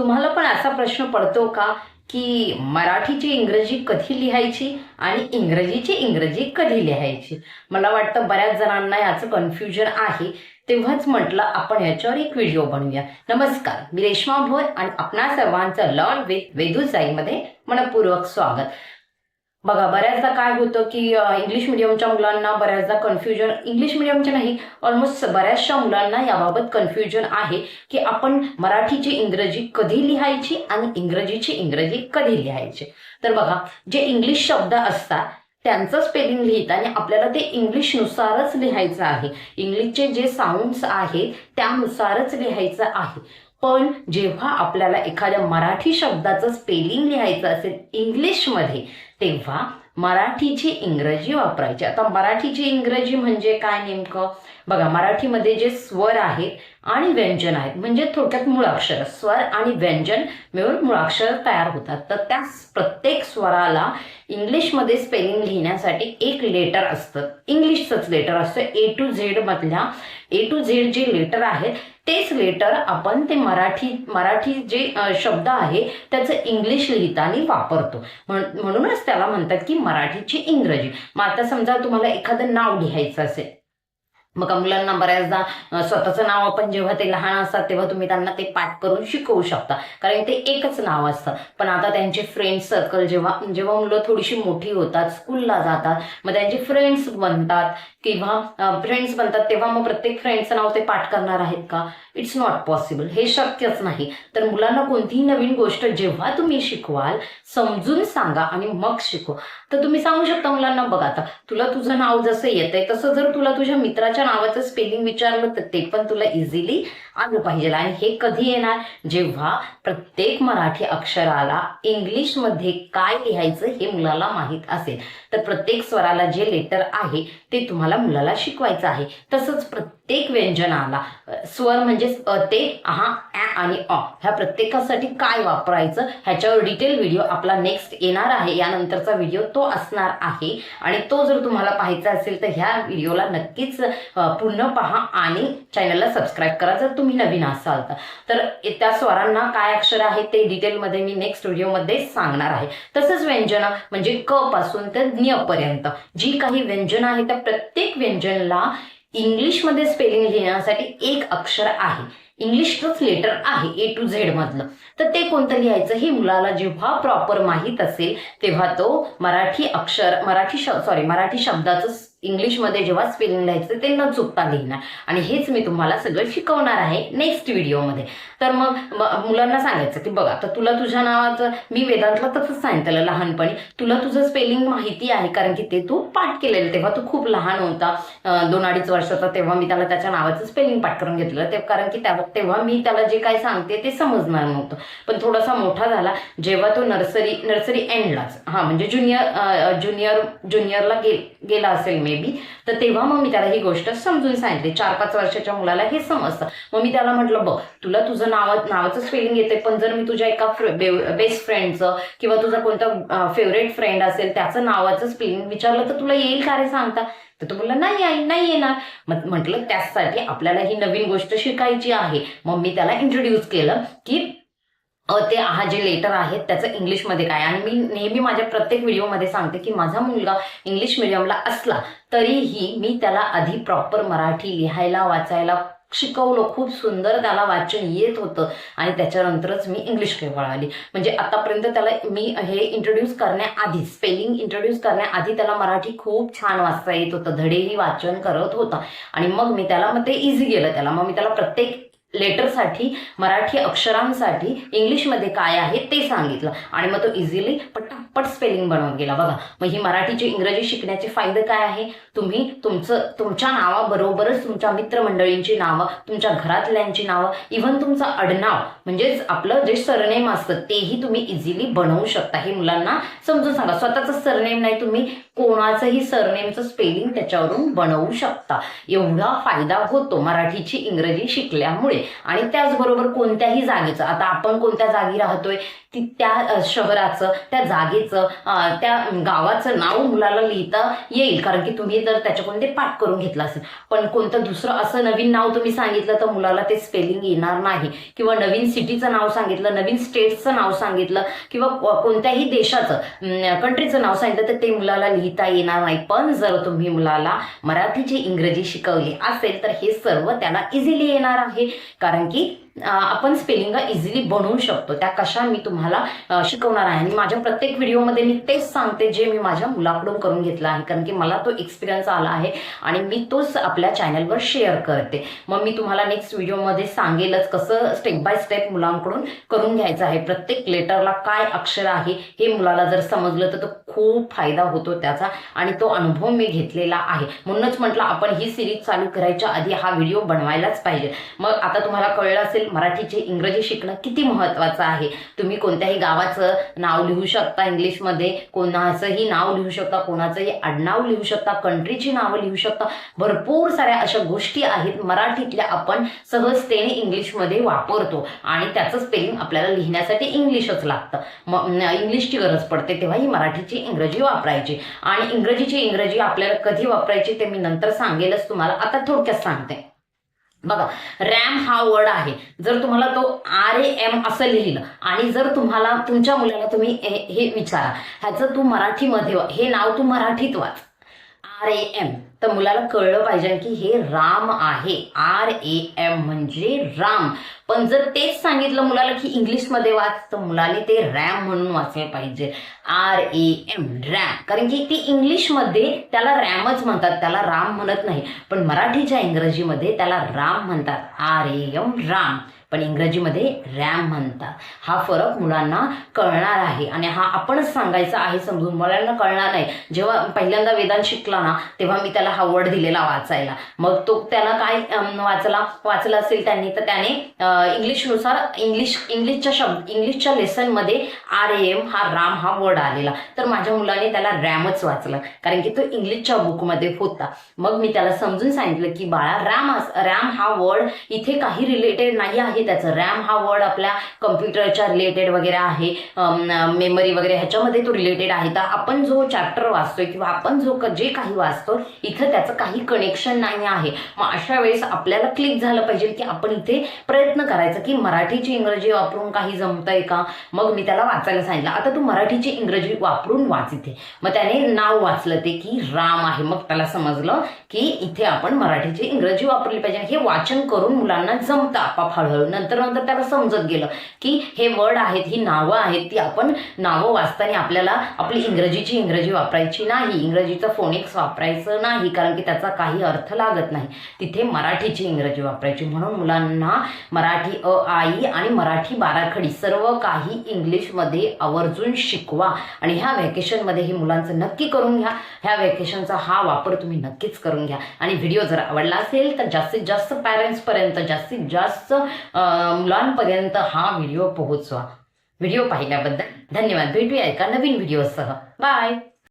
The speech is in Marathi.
तुम्हाला पण असा प्रश्न पडतो का की मराठीची इंग्रजी कधी लिहायची आणि इंग्रजीची इंग्रजी कधी लिहायची? मला वाटतं बऱ्याच जणांना याचं कन्फ्युजन आहे. तेव्हाच म्हटलं आपण याच्यावर एक व्हिडिओ बनवूया. नमस्कार मी रेश्मा भोर आणि आपणा सर्वांचं लॉन विथ वेदू साईमध्ये मनपूर्वक स्वागत. बघा बऱ्याचदा काय होतं की इंग्लिश मिडियमच्या मुलांना बऱ्याचदा कन्फ्युजन इंग्लिश मिडियमच्या नाही ऑलमोस्ट बऱ्याचशा मुलांना याबाबत कन्फ्युजन आहे की आपण मराठीची इंग्रजी कधी लिहायची आणि इंग्रजीची इंग्रजी कधी लिहायची. तर बघा जे इंग्लिश शब्द असतात त्यांचं स्पेलिंग लिहिताना आपल्याला ते इंग्लिशनुसारच लिहायचं आहे. इंग्लिशचे जे साऊंड्स आहेत त्यानुसारच लिहायचं आहे. पण जेव्हा आपल्याला एखाद्या मराठी शब्दाचं स्पेलिंग लिहायचं असेल इंग्लिशमध्ये तेव्हा मराठीची इंग्रजी वापरायची. आता मराठीची इंग्रजी म्हणजे काय नेमकं? बघा मराठीमध्ये जे स्वर आहेत आणि व्यंजन आहेत म्हणजे थोडक्यात मुळाक्षर. स्वर आणि व्यंजन मिळून मुळाक्षर तयार होतात. तर त्या प्रत्येक स्वराला इंग्लिशमध्ये स्पेलिंग लिहिण्यासाठी एक लेटर असतं. इंग्लिशचंच लेटर असतं. ए टू झेड मधल्या A to Z J letter आहेत तेच लेटर आपण ते मराठी मराठी जे शब्द आहे त्याचं इंग्लिश लिहिताना वापरतो. म्हणूनच त्याला म्हणतात की मराठीची इंग्रजी. मग आता समजा तुम्हाला एखादं नाव लिहायचं असेल मग मुलांना बऱ्याचदा स्वतःचं नाव आपण जेव्हा ते लहान असतात तेव्हा तुम्ही त्यांना ते पाठ करून शिकवू शकता. कारण ते एकच नाव असतं. पण आता त्यांचे फ्रेंड सर्कल जेव्हा जेव्हा मुलं थोडीशी मोठी होतात स्कूलला जातात मग त्यांचे फ्रेंड्स बनतात किंवा फ्रेंड्स बनतात तेव्हा मग प्रत्येक फ्रेंडचं नाव ते पाठ करणार आहेत का? इट्स नॉट पॉसिबल हे शक्यच नाही. तर मुलांना कोणतीही नवीन गोष्ट जेव्हा तुम्ही शिकवाल समजून सांगा आणि मग शिकवा. तर तुम्ही सांगू शकता मुलांना बघा आता तुला तुझं नाव जसं येतंय तसं जर तुला तुझ्या मित्राच्या नावाचं स्पेलिंग विचारलं तर ते पण तुला इझिली आलं पाहिजे आणि हे कधी येणार? जेव्हा प्रत्येक मराठी अक्षराला इंग्लिशमध्ये काय लिहायचं हे मुलाला माहीत असेल. तर प्रत्येक स्वराला जे लेटर आहे ते तुम्हाला मुलाला शिकवायचं आहे. तसंच प्रत्येक व्यंजनाला स्वर म्हणजे अ, ते हा ॲ आणि अ ह्या प्रत्येकासाठी काय वापरायचं ह्याच्यावर डिटेल व्हिडिओ आपला नेक्स्ट येणार आहे. यानंतरचा व्हिडिओ तो असणार आहे. आणि तो जर तुम्हाला पाहायचा असेल तर ह्या व्हिडिओला नक्कीच पूर्ण पहा आणि चॅनलला सबस्क्राईब करा. जर तुम्ही नवीन असाल तर. त्या स्वरांना काय अक्षर आहे ते डिटेलमध्ये मी नेक्स्ट व्हिडिओमध्ये सांगणार आहे. तसंच व्यंजन म्हणजे क पासून तर ज्ञ पर्यंत. जी काही व्यंजन आहे त्या प्रत्येक व्यंजनला इंग्लिशमध्ये स्पेलिंग लिहिण्यासाठी एक अक्षर आहे. इंग्लिशच लेटर आहे ए टू झेड मधलं. तर ते कोणतं लिहायचं हे मुलाला जेव्हा प्रॉपर माहीत असेल तेव्हा तो मराठी अक्षर मराठी सॉरी मराठी शब्दाचं इंग्लिशमध्ये जेव्हा स्पेलिंग लिहायचं ते न चुकता लिहिणार. आणि हेच मी तुम्हाला सगळं शिकवणार आहे नेक्स्ट व्हिडिओमध्ये तर मग मुलांना सांगायचं की बघा तर तुला तुझ्या नावाचं मी वेदांतला तसंच सांगितलं लहानपणी तुला तुझं स्पेलिंग माहिती आहे कारण की ते तू पाठ केलेलं. तेव्हा तू खूप लहान होता दोन अडीच वर्षाचा तेव्हा मी त्याला त्याच्या नावाचं स्पेलिंग पाठ करून घेतलं ते कारण की त्या तेव्हा मी त्याला जे काय सांगते ते समजणार नव्हतं. पण थोडासा मोठा झाला जेव्हा तो नर्सरी नर्सरी एंडलाच हां म्हणजे ज्युनियर ज्युनियर ज्युनियरला गे गेला असेल मी बी तर तेव्हा मग मी त्याला ही गोष्ट समजून सांगितली. चार पाच वर्षाच्या मुलाला हे समजतं. मग मी त्याला म्हटलं बघ तुला तुझं नाव नावाचं स्पेलिंग येते पण जर मी तुझ्या एका बेस्ट फ्रेंडचं किंवा तुझा कोणता फेवरेट फ्रेंड असेल त्याचं नावाचं स्पेलिंग विचारलं तर तुला येईल का रे सांगता? तर तो बोलला नाही आई नाही येणार. मग म्हटलं त्यासाठी आपल्याला ही नवीन गोष्ट शिकायची आहे. मग मी त्याला इंट्रोड्यूस केलं की ते हा जे लेटर आहेत त्याचं इंग्लिशमध्ये काय? आणि मी नेहमी माझ्या प्रत्येक व्हिडिओमध्ये सांगते की माझा मुलगा इंग्लिश मिडियमला असला तरीही मी त्याला आधी प्रॉपर मराठी लिहायला वाचायला शिकवलं. खूप सुंदर त्याला वाचन येत होतं. आणि त्याच्यानंतरच मी इंग्लिशकडे वळाली म्हणजे आतापर्यंत त्याला मी हे इंट्रोड्यूस करण्याआधी स्पेलिंग इंट्रोड्यूस करण्याआधी त्याला मराठी खूप छान वाचता येत होतं. धडेही वाचन करत होता. आणि मग मी त्याला मग ते इझी गेलं त्याला. मग मी त्याला प्रत्येक लेटरसाठी मराठी अक्षरांसाठी इंग्लिशमध्ये काय आहे ते सांगितलं. आणि मग तो इझिली पटापट स्पेलिंग बनवून गेला. बघा मग ही मराठीची इंग्रजी शिकण्याचे फायदे काय आहे? तुम्ही तुमचं तुमच्या नावाबरोबरच तुमच्या मित्रमंडळींची नावं तुमच्या घरातल्यांची नावं इव्हन तुमचं आडनाव म्हणजेच आपलं जे सरनेम असतं तेही तुम्ही इझिली बनवू शकता. हे मुलांना समजून सांगा. स्वतःचं सरनेम नाही तुम्ही कोणाचंही सरनेमचं स्पेलिंग त्याच्यावरून बनवू शकता. एवढा फायदा होतो मराठीची इंग्रजी शिकल्यामुळे. आहे आणि त्याचबरोबर कोणत्याही जागेचं. आता आपण कोणत्या जागी राहतोय? ती त्या शहराचं त्या जागेचं त्या गावाचं नाव मुलाला लिहिता येईल. कारण की तुम्ही जर त्याच्याकडून ते पाठ करून घेतलं असेल. पण कोणतं दुसरं असं नवीन नाव तुम्ही सांगितलं तर मुलाला ते स्पेलिंग येणार नाही. किंवा नवीन सिटीचं नाव सांगितलं नवीन स्टेटचं नाव सांगितलं किंवा कोणत्याही देशाचं कंट्रीचं नाव सांगितलं तर ते मुलाला लिहिता येणार नाही. पण जर तुम्ही मुलाला मराठीची इंग्रजी शिकवली असेल तर हे सर्व त्याला इझिली येणार आहे. कारण की आपण स्पेलिंग इझिली बनवू शकतो. त्या कशा मी तुम्हाला शिकवणार आहे. आणि माझ्या प्रत्येक व्हिडिओमध्ये मी तेच सांगते जे मी माझ्या मुलाकडून करून घेतलं आहे. कारण की मला तो एक्सपिरियन्स आला आहे आणि मी तोच आपल्या चॅनलवर शेअर करते. मग मी तुम्हाला नेक्स्ट व्हिडिओमध्ये सांगेलच कसं स्टेप बाय स्टेप मुलांकडून करून घ्यायचं आहे. प्रत्येक लेटरला काय अक्षर आहे हे मुलाला जर समजलं तर तो खूप फायदा होतो त्याचा आणि तो अनुभव मी घेतलेला आहे. म्हणूनच म्हटलं आपण ही सिरीज चालू करायच्या आधी हा व्हिडिओ बनवायलाच पाहिजे. मग आता तुम्हाला कळलं असेल मराठीचे इंग्रजी शिकणं किती महत्त्वाचं आहे? तुम्ही कोणत्याही गावाचं नाव लिहू शकता इंग्लिशमध्ये कोणाचंही नाव लिहू शकता कोणाचंही आडनाव लिहू शकता कंट्रीची नावं लिहू शकता. भरपूर साऱ्या अशा गोष्टी आहेत मराठीतल्या आपण सहजतेने इंग्लिशमध्ये वापरतो. आणि त्याचं स्पेलिंग आपल्याला लिहिण्यासाठी इंग्लिशच लागतं. मग इंग्लिशची गरज पडते तेव्हा ही मराठीची इंग्रजी वापरायची. आणि इंग्रजीची इंग्रजी आपल्याला कधी वापरायची ते मी नंतर सांगेलच तुम्हाला आता थोडक्यात सांगते. बघा रॅम हा वर्ड आहे. जर तुम्हाला तो आर ए एम असं लिहिलं आणि जर तुम्हाला तुमच्या मुलाला तुम्ही हे हे विचारा ह्याचं तू मराठीमध्ये हे नाव तू मराठीत वाच. R A M. तर मुलाला कळलं पाहिजे की हे राम आहे. आर ए एम म्हणजे राम. पण जर तेच सांगितलं मुलाला की इंग्लिशमध्ये वाच तर मुलाने ते रॅम म्हणून वाचलं पाहिजे. R A M RAM. कारण की ती इंग्लिशमध्ये त्याला रॅमच म्हणतात त्याला राम म्हणत नाही. पण मराठीच्या इंग्रजीमध्ये त्याला राम म्हणतात. R A M Ram. पण इंग्रजीमध्ये रॅम म्हणतात हा फरक मुलांना कळणार आहे. आणि हा आपणच सांगायचा आहे समजून. मुलांना कळणार नाही. जेव्हा पहिल्यांदा वेदांत शिकला ना तेव्हा मी त्याला हा वर्ड दिलेला वाचायला. मग तो त्याला काय वाचला वाचला असेल त्यांनी तर त्याने इंग्लिशनुसार इंग्लिश इंग्लिशच्या शब्द इंग्लिशच्या लेसनमध्ये आर एम हा राम हा वर्ड आलेला. तर माझ्या मुलाने त्याला रॅमच वाचलं. कारण की तो इंग्लिशच्या बुकमध्ये होता. मग मी त्याला समजून सांगितलं की बाळा रॅम रॅम हा वर्ड इथे काही रिलेटेड नाही आहे. त्याचं रॅम हा वर्ड आपल्या कम्प्युटरच्या रिलेटेड वगैरे आहे मेमरी वगैरे ह्याच्यामध्ये तो रिलेटेड आहे. तर आपण जो चॅप्टर वाचतोय किंवा आपण जो क- जे काही वाचतो इथं त्याचं काही कनेक्शन नाही आहे. मग अशा वेळेस आपल्याला क्लिक झालं पाहिजे की आपण इथे प्रयत्न करायचा की मराठीची इंग्रजी वापरून काही जमतंय का? मग मी त्याला वाचायला सांगितलं. आता तू मराठीची इंग्रजी वापरून वाच इथे. मग त्याने नाव वाचलं ते की राम आहे. मग त्याला समजलं की इथे आपण मराठीची इंग्रजी वापरली पाहिजे. हे वाचन करून मुलांना जमतं आपाप हळूहळू. नंतर नंतर त्याला समजत गेलं की हे वर्ड आहेत ही नावं आहेत ती आपण नावं वाचताना आपल्याला आपली इंग्रजीची इंग्रजी वापरायची नाही इंग्रजीचं फोनिक्स वापरायचं नाही कारण की त्याचा काही अर्थ लागत नाही. तिथे मराठीची इंग्रजी वापरायची. म्हणून मुलांना मराठी अ आई आणि मराठी बाराखडी सर्व काही इंग्लिशमध्ये आवर्जून शिकवा आणि ह्या व्हॅकेशनमध्ये हे मुलांचं नक्की करून घ्या. ह्या व्हॅकेशनचा हा वापर तुम्ही नक्कीच करून घ्या. आणि व्हिडिओ जर आवडला असेल तर जास्तीत जास्त पॅरेंट्सपर्यंत जास्तीत जास्त मुलांपर्यंत हा व्हिडिओ पोहोचवा. व्हिडिओ पाहिल्याबद्दल धन्यवाद. भेटूया एका नवीन व्हिडिओसह. बाय!